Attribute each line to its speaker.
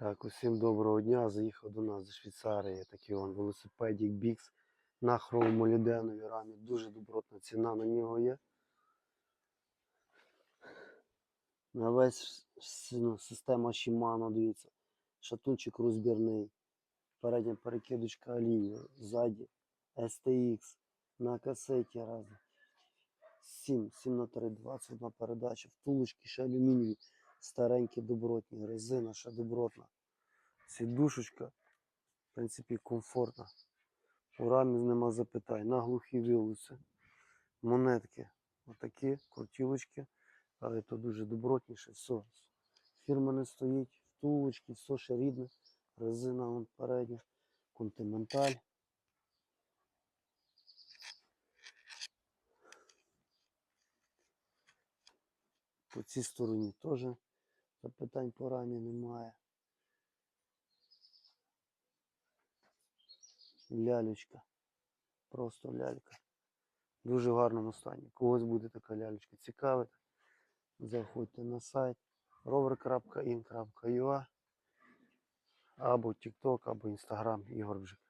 Speaker 1: Так, усім доброго дня. Заїхав до нас зі Швейцарії. Такий он велосипедик Бікс на хромомоліденовій рамі. Дуже добротна ціна на нього є. На весь ну, система Shimano, дивіться. Шатунчик розбірний. Передня перекидочка олії. Ззаді STX на касеті раз. 7, 7 на 3, 21 передача. Втулочки ще алюмінієві. Старенькі, добротні. Резина ще добротна. Сідушечка, в принципі, комфортна. У рамі нема запитань. На глухі вилуці. Монетки. Отакі, крутілочки. Але то дуже добротніше. Все. Фірма не стоїть. Втулочки, все ще рідне. Резина вон передня. Континенталь. По цій стороні теж запитань по рамі немає. Лялечка. Просто лялька. Дуже гарному стані. Когось буде така лялечка цікавити. Заходьте на сайт rover.in.ua або TikTok, або Instagram Ігор Бжик.